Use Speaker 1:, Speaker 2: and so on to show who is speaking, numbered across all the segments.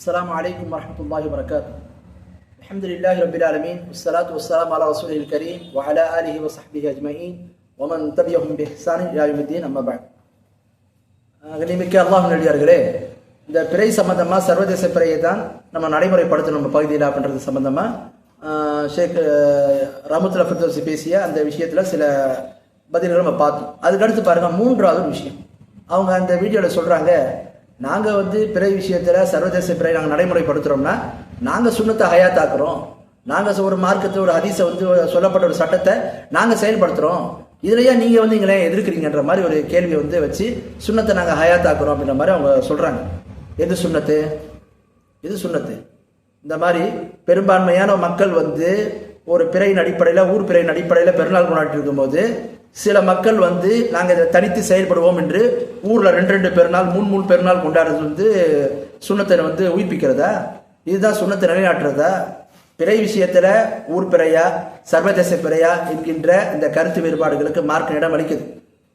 Speaker 1: السلام عليكم ورحمة الله وبركاته الحمد لله رب العالمين والصلاة والسلام على رسوله الكريم وعلى آله وصحبه أجمعين ومن تبعهم بإحسان إلى يوم الدين أما بعد கண்ணிமிக்க அல்லாஹ் நடிகார்களே இந்த பிறை சம்பந்தமா சர்வதேச பிறையை தான் நம்ம நடைமுறைப்படுத்தணும் நம்ம பகுதியில் அப்படின்றது சம்பந்தமா ஆஹ் ஷேக் ரமத்துல ஃபிர்தோசி பேசிய அந்த விஷயத்துல சில பதில்கள் நம்ம பார்த்தோம் அதுக்கடுத்து பாருங்க மூன்றாவது ஒரு விஷயம் அவங்க அந்த வீடியோவில் சொல்றாங்க நாங்கள் வந்து பிறை விஷயத்தில் சர்வதேச பிறை நாங்கள் நடைமுறைப்படுத்துகிறோம்னா நாங்கள் சுண்ணத்தை ஹயாத்தாக்குறோம். நாங்கள் ஒரு மார்க்கத்தை ஒரு ஹதீஸை வந்து சொல்லப்பட்ட ஒரு சட்டத்தை நாங்கள் செயல்படுத்துகிறோம் இதுலயே நீங்கள் வந்து எங்களை எதிர்க்கிறீங்கன்ற மாதிரி ஒரு கேள்வியை வந்து வச்சு சுண்ணத்தை நாங்கள் ஹயாத்தாக்குறோம் அப்படின்ற மாதிரி அவங்க சொல்கிறாங்க எது சுண்ணத்து? எது சுண்ணத்து? இந்த மாதிரி பெரும்பான்மையான மக்கள் வந்து ஒரு பிறையின் அடிப்படையில் ஊர் பிறையின் அடிப்படையில் பெருநாள் கொண்டாடி இருக்கும்போது சில மக்கள் வந்து நாங்கள் இதை தனித்து செயல்படுவோம் என்று ஊரில் ரெண்டு ரெண்டு பெருநாள் மூணு மூணு பெருநாள் கொண்டாடுறது வந்து சுண்ணத்தை வந்து உயிர்ப்பிக்கிறதா இதுதான் சுண்ணத்தை நிலைநாட்டுறதா? பிறை விஷயத்தில் ஊர் பிறையா சர்வதேச பிறையா என்கின்ற இந்த கருத்து வேறுபாடுகளுக்கு மார்க் இடம் அளிக்குது.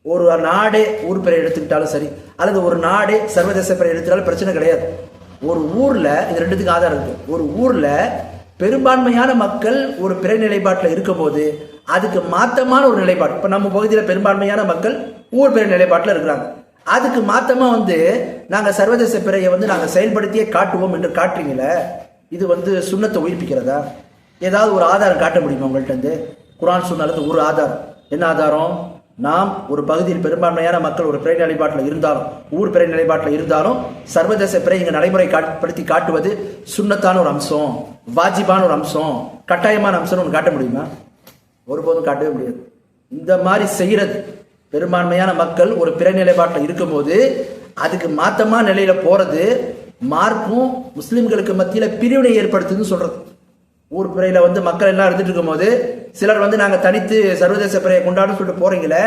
Speaker 1: ஒரு நாடே ஊர் பிறை எடுத்துக்கிட்டாலும் சரி அல்லது ஒரு நாடே சர்வதேச பிறை எடுத்துட்டாலும் பிரச்சனை கிடையாது. ஒரு ஊரில் இது ரெண்டுத்துக்கு ஆதாரம் இருக்குது ஒரு ஊரில் பெரும்பான்மையான மக்கள் ஒரு பிறை நிலைப்பாட்டில் இருக்கும்போது அதுக்கு மாத்தமான ஒரு நிலைப்பாடு. இப்போ நம்ம பகுதியில் பெரும்பான்மையான மக்கள் ஊர் பெரிய நிலைப்பாட்டில் இருக்கிறாங்க. அதுக்கு மாற்றமாக வந்து நாங்கள் சர்வதேச பிறையை வந்து நாங்கள் செயல்படுத்தியே காட்டுவோம் என்று காட்டுறீங்களே? இது வந்து சுண்ணத்தை உயிர்ப்பிக்கிறதா? ஏதாவது ஒரு ஆதாரம் காட்ட முடியுமா உங்கள்கிட்ட இருந்து? குரான் சொன்னாலும் ஒரு ஆதாரம். என்ன ஆதாரம்? நாம் ஒரு பகுதியில் பெரும்பான்மையான மக்கள் ஒரு பிறை நிலைப்பாட்டில் இருந்தாலும் ஊர் பிறை நிலைப்பாட்டில் இருந்தாலும் சர்வதேச பிறை இங்கே நடைமுறை காட்படுத்தி காட்டுவது சுண்ணத்தான ஒரு அம்சம் வாஜிபான ஒரு அம்சம் கட்டாயமான அம்சம்னு ஒன்று காட்ட முடியுமா? ஒருபோதும் காட்டவே முடியாது. இந்த மாதிரி செய்யறது பெரும்பான்மையான மக்கள் ஒரு பிற நிலைப்பாட்டில் இருக்கும்போது அதுக்கு மாத்தமா நிலையில போறது மார்க்கும் முஸ்லிம்களுக்கு மத்தியில பிரிவினை ஏற்படுத்துதுன்னு சொல்றது. ஊர் பிறையில வந்து மக்கள் எல்லாம் இருந்துட்டு இருக்கும்போது சிலர் வந்து நாங்க தனித்து சர்வதேச பிறையை கொண்டாடும் சொல்லிட்டு போறீங்களே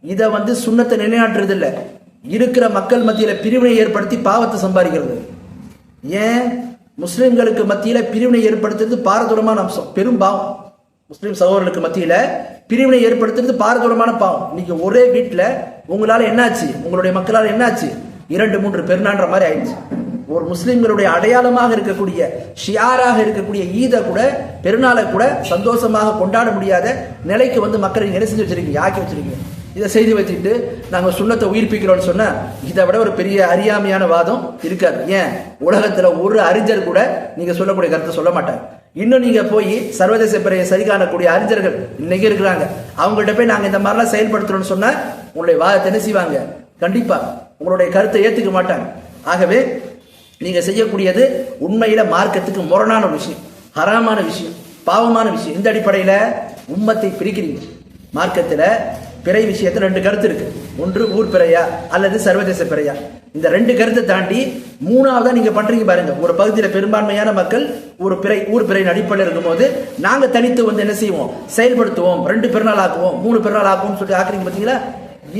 Speaker 1: இதை வந்து சுண்ணத்தை நிலைநாட்டுறது இல்ல இருக்கிற மக்கள் மத்தியில பிரிவினை ஏற்படுத்தி பாவத்தை சம்பாதிக்கிறது. ஏன்? முஸ்லிம்களுக்கு மத்தியில பிரிவினை ஏற்படுத்துறது பாரதூரமான அம்சம் பெரும் பாவம். முஸ்லீம் சகோதரர்களுக்கு மத்தியில் பிரிவினை ஏற்படுத்துறது பாரதூரமான பாவம். இன்னைக்கு ஒரே வீட்டில் உங்களால் என்னாச்சு? உங்களுடைய மக்களால் என்னாச்சு? இரண்டு மூன்று பெருநான்ற மாதிரி ஆயிடுச்சு. ஒரு முஸ்லிம்களுடைய அடையாளமாக இருக்கக்கூடிய ஷியாராக இருக்கக்கூடிய ஈதை கூட பெருநாளை கூட சந்தோஷமாக கொண்டாட முடியாத நிலைக்கு வந்து மக்களை என்ன செஞ்சு வச்சிருக்கீங்க. ஆக்கி வச்சிருக்கீங்க? இதை செய்து வச்சுட்டு நாங்கள் சுண்ணத்தை உயிர்ப்பிக்கிறோம்னு சொன்னால் இதை விட ஒரு பெரிய அறியாமையான வாதம் இருக்காது. ஏன்? உலகத்தில் ஒரு அறிஞர் கூட நீங்கள் சொல்லக்கூடிய கருத்தை சொல்ல மாட்டாங்க இன்னும் நீங்க போய் சர்வதேச பிறையை சரி காணக்கூடிய அறிஞர்கள் இன்னைக்கு இருக்கிறாங்க. அவங்கள்ட்ட போய் நாங்க இந்த மாதிரிலாம் செயல்படுத்துறோம்னு சொன்னா உங்களுடைய வாதத்தை என்ன செய்வாங்க. கண்டிப்பா. உங்களுடைய கருத்தை ஏத்துக்க மாட்டாங்க. ஆகவே நீங்க செய்யக்கூடியது உண்மையில மார்க்கத்துக்கு முரணான ஒரு விஷயம். ஹராமான விஷயம். பாவமான விஷயம். இந்த அடிப்படையில உம்மத்தை பிரிக்கிறீங்க. மார்க்கத்துல பிறை விஷயத்துல ரெண்டு கருத்து இருக்கு. ஒன்று ஊர் பிறையா அல்லது சர்வதேச பிறையா? இந்த ரெண்டு கருத்தை தாண்டி மூணாவதா நீங்க பண்றீங்க பாருங்க. ஒரு பகுதியில பெரும்பான்மையான மக்கள் ஒரு பிறை ஊர் பிறையின் அடிப்படையில் இருக்கும்போது நாங்க தனித்து வந்து என்ன செய்வோம்? செயல்படுத்துவோம். ரெண்டு பெருநாள் ஆக்குவோம். மூணு பெருநாள் ஆக்குவோம் சொல்லி ஆக்குறீங்க பாத்தீங்களா?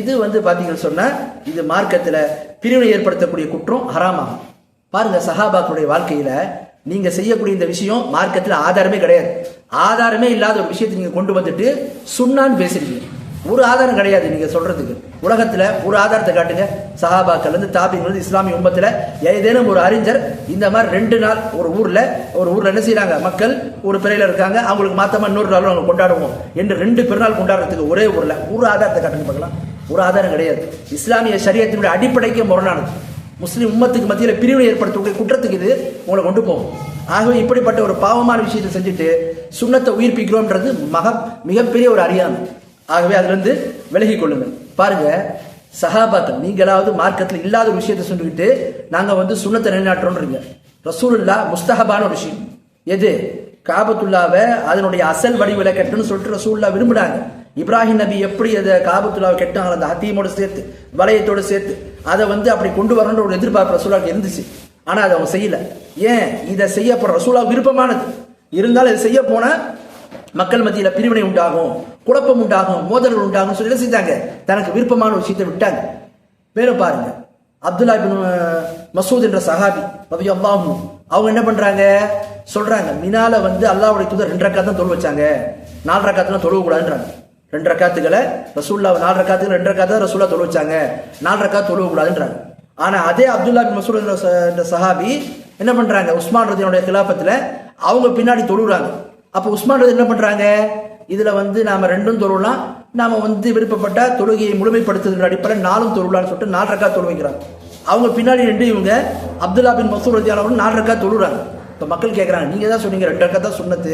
Speaker 1: இது வந்து பாத்தீங்கன்னு சொன்னா இது மார்க்கத்துல பிரிவினை ஏற்படுத்தக்கூடிய குற்றம் ஹராமாகும். பாருங்க சஹாபாக்களுடைய வாழ்க்கையில நீங்க செய்யக்கூடிய இந்த விஷயம் மார்க்கத்தில் ஆதாரமே கிடையாது. ஆதாரமே இல்லாத ஒரு விஷயத்தை நீங்க கொண்டு வந்துட்டு சுண்ணான்னு பேசுறீங்க ஒரு ஆதாரம் கிடையாது நீங்க சொல்றதுக்கு. உலகத்தில் ஒரு ஆதாரத்தை காட்டுங்க. சஹாபாக்கள் இருந்து தாபிங்கள் இஸ்லாமிய உம்பத்தில் ஏதேனும் ஒரு அறிஞர் இந்த மாதிரி ரெண்டு நாள் ஒரு ஊரில் ஒரு ஊரில் என்ன செய்கிறாங்க மக்கள் ஒரு பிறையில் இருக்காங்க. அவங்களுக்கு மாத்தமா இன்னொரு நாளும் நாங்கள் கொண்டாடுவோம் என்று ரெண்டு பெருநாள் கொண்டாடுறதுக்கு ஒரே ஊரில் ஒரு ஆதாரத்தை காட்டுங்க பார்க்கலாம். ஒரு ஆதாரம் கிடையாது. இஸ்லாமிய சரியத்தினுடைய அடிப்படைக்கே முரணானது. முஸ்லீம் உம்மத்துக்கு மத்தியில் பிரிவினை ஏற்படுத்தக்கூடிய குற்றத்துக்கு இது உங்களை கொண்டு போகும். ஆகவே இப்படிப்பட்ட ஒரு பாவமான விஷயத்தை செஞ்சுட்டு சுண்ணத்தை உயிர்ப்பிக்கிறோம்ன்றது மக மிகப்பெரிய ஒரு அறியாமை ஆகவே அதுலேருந்து விலகி கொள்ளுங்கள். பாருங்க சஹாபாக்கள் நீங்களாவது மார்க்கத்தில் இல்லாத ஒரு விஷயத்தை சொல்லிக்கிட்டு நாங்கள் வந்து சுண்ணத்தை நிலைநாட்டுறோம்ன்றீங்க. ரசூலுல்லா முஸ்தஹபான ஒரு விஷயம். எது? காபத்துல்லாவை அதனுடைய அசல் வடிவில கட்டணும்னு சொல்லிட்டு ரசூல்லா விரும்புனாங்க. இப்ராஹிம் நபி எப்படி அதை காபத்துல்லாவை கெட்டாங்க அந்த ஹத்தீமோட சேர்த்து வளையத்தோடு சேர்த்து அதை வந்து அப்படி கொண்டு வரணுன்ற ஒரு எதிர்பார்ப்பு ரசூலாவுக்கு இருந்துச்சு. ஆனால் அதை அவங்க செய்யல. ஏன்? இதை செய்யப்படுற ரசூலா விருப்பமானது. இருந்தாலும் இதை செய்ய போனால் மக்கள் மத்தியில் பிரிவினை உண்டாகும் குழப்பம் உண்டாகும் மோதல்கள் உண்டாகும் சொல்லி என்ன செஞ்சாங்க? தனக்கு விருப்பமான ஒரு விஷயத்தை விட்டாங்க. மேலும் பாருங்க. அப்துல்லா பின் மசூத் என்ற சஹாபி ரவி அவங்க என்ன பண்றாங்க? சொல்றாங்க மினால வந்து அல்லாவுடைய தூதர் ரெண்டு ரக்காத் தான் தொழு வச்சாங்க. நாலு ரக்காத்துலாம் தொழுவ கூடாதுன்றாங்க ரெண்டு ரக்காத்துகளை ரசூல்லா நாலு ரக்காத்துக்கு ரெண்டு ரக்காத்து ரசூல்லா தொழு வச்சாங்க. நாலு ரக்காத்து தொழுவ கூடாதுன்றாங்க ஆனா அதே அப்துல்லா பின் மசூத் என்ற சஹாபி என்ன பண்றாங்க? உஸ்மான் ரத்தினுடைய கிலாபத்துல அவங்க பின்னாடி தொழுறாங்க. அப்போ உஸ்மான் என்ன பண்றாங்க? இதுல வந்து நாம ரெண்டும் தொழுலாம். நாம வந்து விருப்பப்பட்ட தொழுகையை முழுமைப்படுத்துகிற அடிப்படையில் நாலும் தொழுலான்னு சொல்லிட்டு நாலு ரக்கா அவங்க பின்னாடி ரெண்டு இவங்க அப்துல்லா பின் மசூர் ரதி நாலு ரக்கா தொழுறாங்க. இப்போ மக்கள் கேட்குறாங்க நீங்கள் தான் சொன்னீங்க? ரெண்டு ரக்கா தான் சொன்னது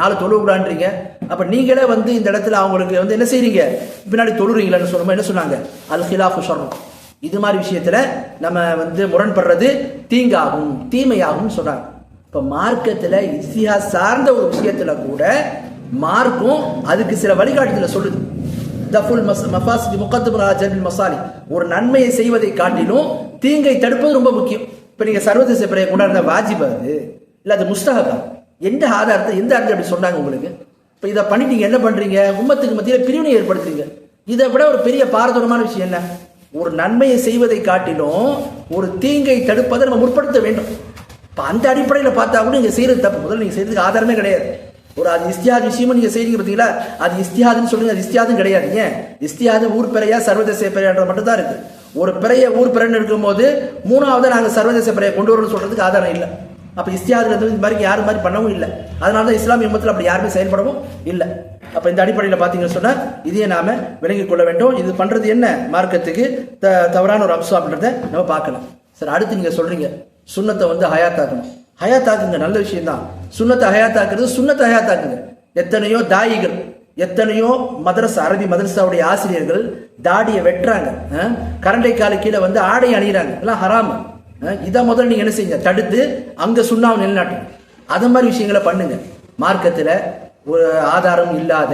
Speaker 1: நாலு தொழுவிடான்றீங்க அப்போ நீங்களே வந்து இந்த இடத்துல அவங்களுக்கு வந்து என்ன செய்கிறீங்க பின்னாடி தொழுறீங்களான்னு சொல்லும்போது என்ன சொன்னாங்க? அல் ஹிலாஃபு சொல்றோம் இது மாதிரி விஷயத்தில் நம்ம வந்து முரண்படுறது தீங்காகும் தீமையாகும்னு சொல்கிறாங்க இப்ப மார்க்கத்துல இஸ்திஹா சார்ந்த ஒரு விஷயத்துல கூட மார்க்கும் அதுக்கு சில வழிகாட்டுதல சொல்லுது. தஃபுல் மஸ் மஃபாசிதி முகத்துமுல் மசாலி. ஒரு நன்மையை செய்வதை காட்டிலும் தீங்கை தடுப்பது ரொம்ப முக்கியம். இப்ப நீங்க சர்வதேச பிறையை கொண்டாடுற வாஜிப் அது இல்ல அது முஸ்தகா எந்த ஆதாரத்தை எந்த ஆதாரத்தை அப்படி சொன்னாங்க உங்களுக்கு? இப்ப இதை பண்ணிட்டீங்க என்ன பண்றீங்க? உம்மத்துக்கு மத்தியில பிரிவினை ஏற்படுத்துறீங்க. இதை விட ஒரு பெரிய பாரதூரமான விஷயம் என்ன? ஒரு நன்மையை செய்வதை காட்டிலும் ஒரு தீங்கை தடுப்பதை நம்ம முற்படுத்த வேண்டும். இப்போ அந்த அடிப்படையில் பார்த்தா கூட நீங்கள் செய்கிறது தப்பு. முதல்ல நீங்கள் செய்கிறதுக்கு ஆதாரமே கிடையாது. ஒரு அது இஸ்தியாது விஷயமும் நீங்கள் செய்கிறீங்க பார்த்தீங்களா? அது இஸ்தியாதுன்னு சொல்லுங்க அது இஸ்தியாதும் கிடையாது. ஏன்? இஸ்தியாது ஊர் பிறையா சர்வதேச பிறையான்ற மட்டும் தான் இருக்குது ஒரு பிறைய ஊர் பிறைன்னு இருக்கும்போது மூணாவது நாங்கள் சர்வதேச பிறையை கொண்டு வரணும்னு சொல்கிறதுக்கு ஆதாரம் இல்லை. அப்போ இஸ்தியாதுன்றது இந்த மாதிரி யாரும் மாதிரி பண்ணவும் இல்லை. அதனால தான் இஸ்லாமிய மதத்தில் அப்படி யாருமே செயல்படவும் இல்லை. அப்போ இந்த அடிப்படையில் பார்த்தீங்கன்னு சொன்னால் இதையே நாம் விளங்கிக் கொள்ள வேண்டும். இது பண்ணுறது என்ன? மார்க்கத்துக்கு த தவறான ஒரு அம்சம் அப்படின்றத நம்ம பார்க்கலாம். சரி அடுத்து நீங்கள் சொல்கிறீங்க சுண்ணத்தை வந்து ஹயாத்தாக்கணும். ஹயாத்தாக்குங்க நல்ல விஷயம் தான் சுண்ணத்தை ஹயாத்தாக்குறது சுண்ணத்தை ஹயாத்தாக்குங்க எத்தனையோ தாயிகள் எத்தனையோ மதரசா அரபி மதரசாவுடைய ஆசிரியர்கள் தாடியை வெட்டுறாங்க. கரண்டை காலு கீழே வந்து ஆடை அணிகிறாங்க எல்லாம் ஹராம. இதை முதல்ல நீங்க என்ன செய்யுங்க? தடுத்து அங்க சுண்ணாவை நிலைநாட்டுங்க. அது மாதிரி விஷயங்களை பண்ணுங்க. மார்க்கத்தில் ஒரு ஆதாரம் இல்லாத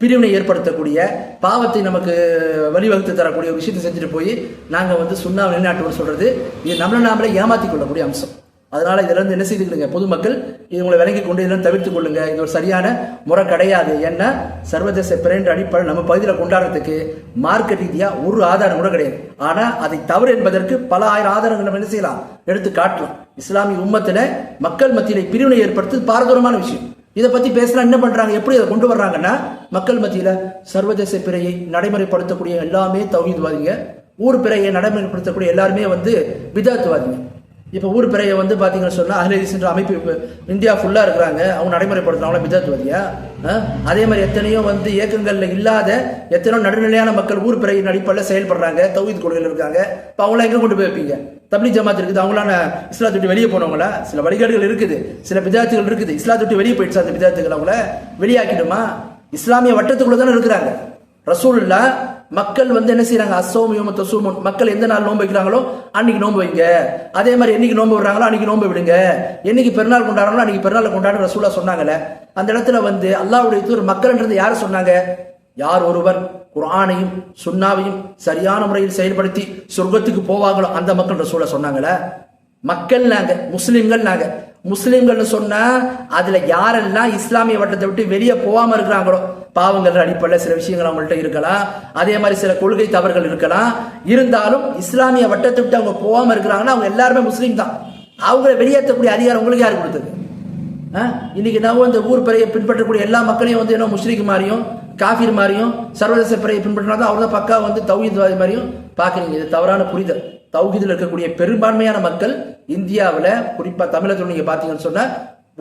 Speaker 1: பிரிவினை ஏற்படுத்தக்கூடிய பாவத்தை நமக்கு வழிவகுத்து தரக்கூடிய ஒரு விஷயத்தை செஞ்சுட்டு போய் நாங்கள் வந்து சுண்ணா நிலைநாட்டுவோம்னு சொல்றது இது நம்மளை நாமளே ஏமாத்திக் கொள்ளக்கூடிய அம்சம். அதனால இதுல இருந்து என்ன செய்துக்கொள்ளுங்க பொதுமக்கள் இது உங்களை விளங்கி கொண்டு இதெல்லாம் தவிர்த்து கொள்ளுங்க. இது ஒரு சரியான முறை கிடையாது. ஏன்னா சர்வதேச பிறன்ற அடிப்படை நம்ம பகுதியில் கொண்டாடுறதுக்கு மார்க்கெட் ரீதியா ஒரு ஆதாரம் கூட கிடையாது. ஆனா அதை தவறு என்பதற்கு பல ஆயிரம் ஆதாரங்கள் நம்ம என்ன செய்யலாம்? எடுத்து காட்டலாம். இஸ்லாமிய உம்மத்துல மக்கள் மத்தியில் பிரிவினை ஏற்படுத்துவது பாரதூரமான விஷயம். இதை பத்தி பேசுனா என்ன பண்றாங்க? எப்படி அதை கொண்டு வர்றாங்கன்னா மக்கள் மத்தியில சர்வதேச பிறையை நடைமுறைப்படுத்தக்கூடிய எல்லாமே தௌஹீத்வாதிங்க. ஊர் பிறையை நடைமுறைப்படுத்தக்கூடிய எல்லாருமே வந்து விதாத்துவாதிங்க இப்போ ஊர் பிறையை வந்து பார்த்தீங்கன்னு சொன்னால் அஹ்லீஸ் அமைப்பு இப்போ இந்தியா ஃபுல்லாக இருக்கிறாங்க. அவங்க நடைமுறைப்படுத்துறவங்கள விதாத்துவாதியா அதே மாதிரி எத்தனையோ வந்து இயக்கங்களில் இல்லாத எத்தனையோ நடுநிலையான மக்கள் ஊர் பிறையின் அடிப்படையில் செயல்படுறாங்க தௌஹீத் கொள்கையில் இருக்காங்க. இப்போ அவங்களாம் எங்கே கொண்டு போய் வைப்பீங்க? தப்லி ஜமாத் இருக்குது. அவங்களான இஸ்லாத்தை விட்டு வெளியே போனவங்கள சில வழிகாடுகள் இருக்குது. சில பிஜாத்துகள் இருக்குது. இஸ்லாத்தை விட்டு வெளியே போயிடுச்சு அந்த விதாத்துகள் அவங்கள வெளியாக்கிடுமா? இஸ்லாமிய வட்டத்துக்குள்ள தானே இருக்கிறாங்க. ரசூலுல்லா மக்கள் வந்து என்ன செய்றாங்க? அசோமியும் தசூமும் மக்கள் எந்த நாள் நோன்பு வைக்கிறாங்களோ அன்னைக்கு நோன்பு வைங்க. அதே மாதிரி என்னைக்கு நோன்பு விடுறாங்களோ அன்னைக்கு நோன்பு விடுங்க. என்னைக்கு பெருநாள் கொண்டாடுறாங்களோ அன்னைக்கு பெருநாள் கொண்டாடுற ரசூலா சொன்னாங்கல்ல. அந்த இடத்துல வந்து அல்லாவுடைய தூர் மக்கள்ன்றது யார் சொன்னாங்க? யார் ஒருவர் குர்ஆனையும் சுண்ணாவையும் சரியான முறையில் செயல்படுத்தி சொர்க்கத்துக்கு போவாங்களோ அந்த மக்கள் ரசூலா சொன்னாங்களே? மக்கள் நாங்க முஸ்லிம்கள் நாங்க முஸ்லிம்கள்னு சொன்னா அதுல யாரெல்லாம் இஸ்லாமிய வட்டத்தை விட்டு வெளியே போகாம இருக்கிறாங்களோ? பாவங்கள் அடிப்படையில் சில விஷயங்கள் அவங்கள்ட்ட இருக்கலாம். அதே மாதிரி சில கொள்கை தவறுகள் இருக்கலாம். இருந்தாலும் இஸ்லாமிய வட்டத்தை விட்டு அவங்க போகாம இருக்கிறாங்கன்னா அவங்க எல்லாருமே முஸ்லீம் தான் அவங்கள வெளியேற்றக்கூடிய அதிகாரம் உங்களுக்கு யார் கொடுத்தது? இன்னைக்கு என்னவோ இந்த ஊர் பிறையை பின்பற்றக்கூடிய எல்லா மக்களையும் வந்து என்ன முஸ்லீக் மாதிரியும் காஃபீர் மாதிரியும் சர்வதேச பிறையை பின்பற்றினா தான் அவங்க தான் பக்கா வந்து தௌஹீத்வாதி மாதிரியும் பார்க்குறீங்க. இது தவறான புரிதல். தௌஹீதில் இருக்கக்கூடிய பெரும்பான்மையான மக்கள் இந்தியாவில் குறிப்பாக தமிழகத்தில் நீங்கள் பார்த்தீங்கன்னு சொன்னால்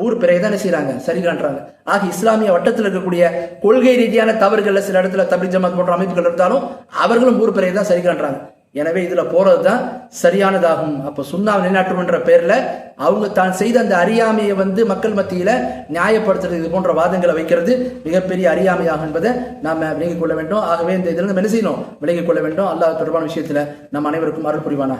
Speaker 1: ஊர் பிறையை தான் என்ன சரி காண்றாங்க. ஆக இஸ்லாமிய வட்டத்தில் இருக்கக்கூடிய கொள்கை ரீதியான தவறுகள்ல சில இடத்துல தமிழ் ஜமாத் போன்ற அமைப்புகள் இருந்தாலும் அவர்களும் ஊர் பிறையை தான் சரி காண்றாங்க. எனவே இதுல போறது தான் சரியானதாகும். அப்ப சுண்ணா நிலைநாட்டுமன்ற பேர்ல அவங்க தான் செய்த அந்த அறியாமையை வந்து மக்கள் மத்தியில நியாயப்படுத்துறது இது போன்ற வாதங்களை வைக்கிறது மிகப்பெரிய அறியாமையாகும் என்பதை நாம் விளங்கிக் கொள்ள வேண்டும். ஆகவே இந்த இதிலிருந்து என்ன செய்யணும்? விளங்கிக் கொள்ள வேண்டும். அல்லாஹ் தொடர்பான விஷயத்துல நம் அனைவருக்கும் அருள் புரிவானா